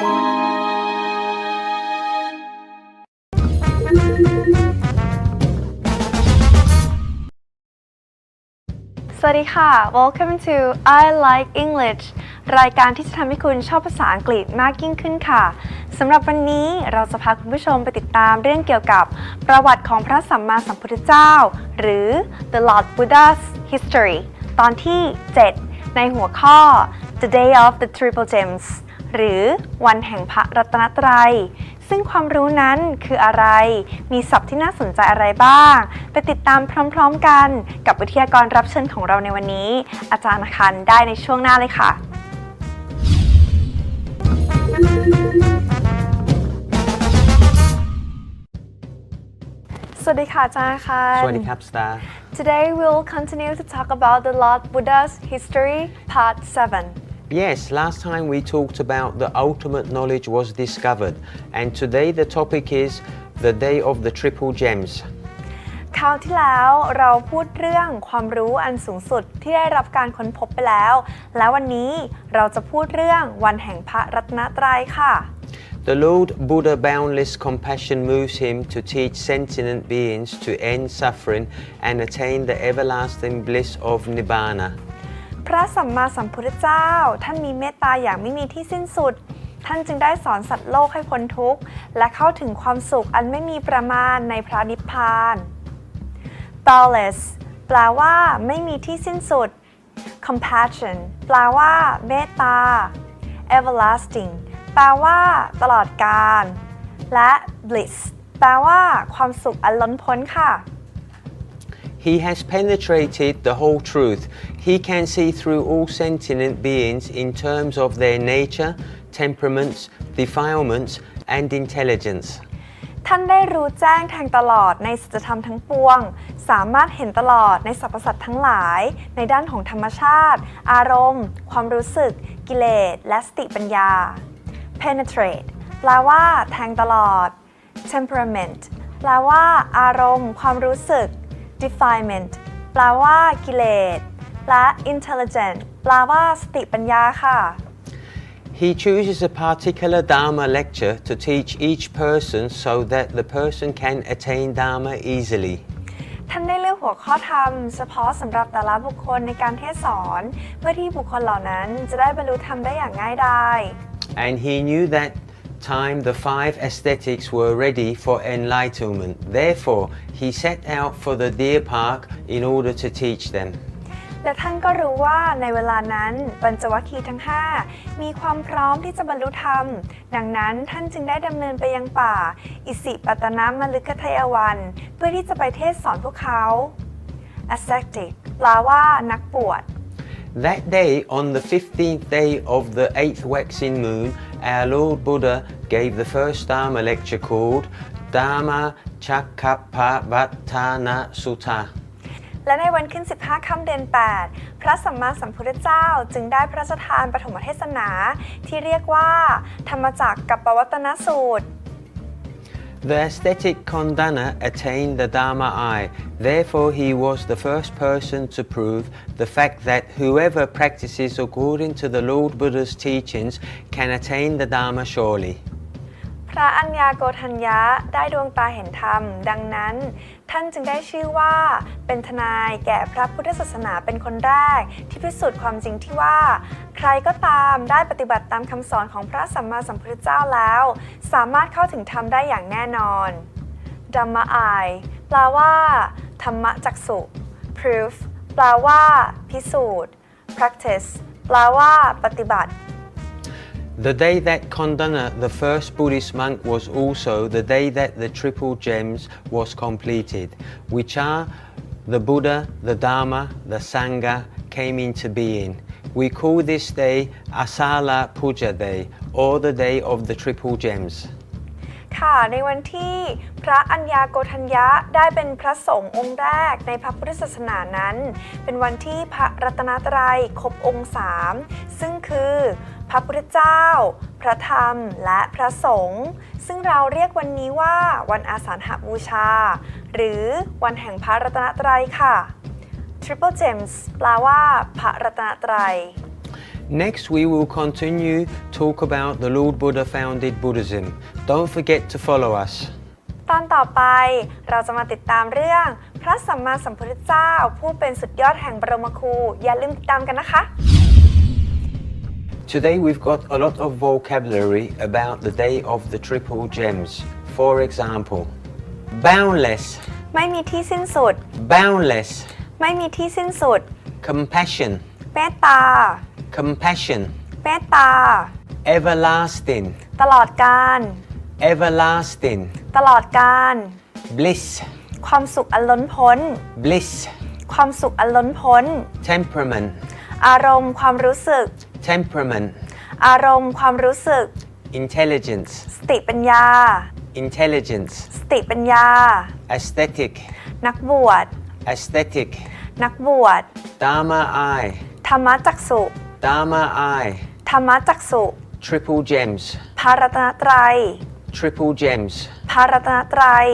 สวัสดีค่ะ Welcome to I Like English รายการที่จะทำให้คุณชอบภาษาอังกฤษมากยิ่งขึ้นค่ะ สำหรับวันนี้เราจะพาคุณผู้ชมไปติดตามเรื่องเกี่ยวกับประวัติของพระสัมมาสัมพุทธเจ้า หรือ The Lord Buddha's History ตอนที่ 7 ในหัวข้อ The Day of the Triple Gems หรือวันแห่งพระรัตนตรัย ซึ่งความรู้นั้นคืออะไร มีศัพท์ที่น่าสนใจอะไรบ้าง ไปติดตามพร้อมๆกันกับวิทยากรรับเชิญของเราในวันนี้ อาจารย์อคันได้ในช่วงหน้าเลยค่ะ สวัสดีค่ะอาจารย์อคันสวัสดีครับสตาร์ Today we'll continue to talk about the Lord Buddha's history, part 7. Yes, last time we talked about the ultimate knowledge was discovered, and today the topic is the day of the triple gems. คราวที่แล้วเราพูดเรื่องความรู้อันสูงสุดที่ได้รับการค้นพบไปแล้ว และวันนี้เราจะพูดเรื่องวันแห่งพระรัตนตรัยค่ะ The Lord Buddha boundless compassion moves him to teach sentient beings to end suffering and attain the everlasting bliss of Nibbana. พระสัมมาสัมพุทธเจ้า ท่านมีเมตตาอย่างไม่มีที่สิ้นสุด ท่านจึงได้สอนสัตว์โลกให้พ้นทุกข์ และเข้าถึงความสุขอันไม่มีประมาณในพระนิพพาน boundless แปลว่าไม่มีที่สิ้นสุด compassion แปลว่าเมตตา everlasting แปลว่า ตลอดกาลและ bliss แปลว่า ความสุขอันล้นพ้นค่ะ He has penetrated the whole truth. He can see through all sentient beings in terms of their nature, temperaments, defilements, and intelligence. ท่านได้รู้แจ้งแทงตลอดในสัจธรรมทั้งปวง สามารถเห็นตลอดในสรรพสัตว์ทั้งหลาย ในด้านของธรรมชาติ อารมณ์ ความรู้สึก กิเลส และสติปัญญา penetrate แปลว่า แทงตลอด temperament แปลว่า อารมณ์ ความรู้สึก defilement แปลว่ากิเลส และ intelligent แปลว่าสติปัญญาค่ะ He chooses a particular Dharma lecture to teach each person so that the person can attain Dharma easily. ท่านได้เลือกหัวข้อธรรมเฉพาะสำหรับแต่ละบุคคลในการเทศสอน เพื่อที่บุคคลเหล่านั้นจะได้บรรลุธรรมได้อย่างง่ายดาย And he knew that time the five aesthetics were ready for enlightenment. Therefore, he set out for the deer park in order to teach them. และท่านก็รู้ว่าในเวลานั้นปัญจวัคคีย์ทั้ง 5 มีความพร้อมที่จะบรรลุธรรม ดังนั้นท่านจึงได้ดำเนินไปยังป่า อิสิปตนมฤคทายวัน เพื่อที่จะไปเทศสอนพวกเขา ascetic แปลว่านักบวช That day, on the 15th day of the 8th waxing moon, our Lord Buddha gave the first Dharma lecture called Dharma Chakkapavatana Sutta. และในวันขึ้น 15 ค่ำเดือน 8 พระสัมมาสัมพุทธเจ้าจึงได้พระราชทานปฐมเทศนาที่เรียกว่า ธรรมจักรกับปวัตนสูตร The ascetic Kondana attained the Dharma eye. Therefore, he was the first person to prove the fact that whoever practices according to the Lord Buddha's teachings can attain the Dharma surely. พระอัญญาโกทัญญะได้ดวงตาเห็นธรรม ดังนั้น ท่านจึงได้ชื่อว่าเป็นทนายแก่พระพุทธศาสนาเป็นคนแรก ที่พิสูจน์ความจริงที่ว่า ใครก็ตามได้ปฏิบัติตามคำสอนของพระสัมมาสัมพุทธเจ้าแล้ว สามารถเข้าถึงธรรมได้อย่างแน่นอนดัมมะอายแปลว่า ธรรมจักสุ proof แปลว่า พิสูจน์ practice แปลว่า ปฏิบัติ The day that Kondana, the first Buddhist monk, was also the day that the Triple Gems was completed, which are the Buddha, the Dharma, the Sangha came into being. We call this day Asala Puja Day, or the day of the Triple Gems. ค่ะ ในวันที่พระอัญญาโกทัญญะได้เป็นพระสงฆ์องค์แรกในพระพุทธศาสนานั้น เป็นวันที่พระรัตนตรัยครบองค์สามซึ่งคือพระพุทธเจ้า พระธรรม และพระสงฆ์ ซึ่งเราเรียกวันนี้ว่าวันอาสาฬหบูชา หรือวันแห่งพระรัตนตรัยค่ะ Triple Gems แปลว่าพระรัตนตรัย Next, we will continue talk about the Lord Buddha founded Buddhism. Don't forget to follow us. ตอนต่อไปเราจะมาติดตามเรื่อง พระสัมมาสัมพุทธเจ้า ผู้เป็นสุดยอดแห่งบรมครู อย่าลืมติดตามกันนะคะ Today, we've got a lot of vocabulary about the Day of the Triple Gems. For example, boundless, ไม่มีที่สิ้นสุด boundless, ไม่มีที่สิ้นสุด compassion, เมตตา compassion, เมตตา everlasting, ตลอดการ everlasting, ตลอดการ bliss, ความสุขอันล้นพ้น bliss, ความสุขอันล้นพ้น temperament, อารมณ์ความรู้สึก temperament, อารมณ์ความรู้สึก intelligence, สติปัญญา intelligence, สติปัญญา aesthetic, นักบวช aesthetic, นักบวช dharma eye, ธรรมจักสุ dharma eye, ธรรมจักสุ triple gems, พารัตนตรัย triple gems. พารัตนตรัย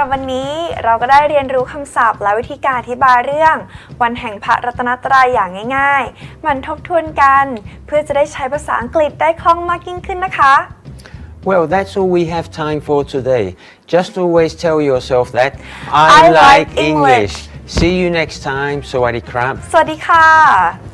หรับวันนี้เราก็ได้เรียนรู้คำศัพท์และวิธีการอธิบายเรื่อง วันแห่งพระรัตนตรัยอย่างง่ายๆ มันทบทวนกัน เพื่อจะได้ใช้ภาษาอังกฤษได้คล่องมากยิ่งขึ้นนะคะ Well, that's all we have time for today. Just always tell yourself that I, I like like English. English. See you next time. Sawadee krap. สวัสดีค่ะ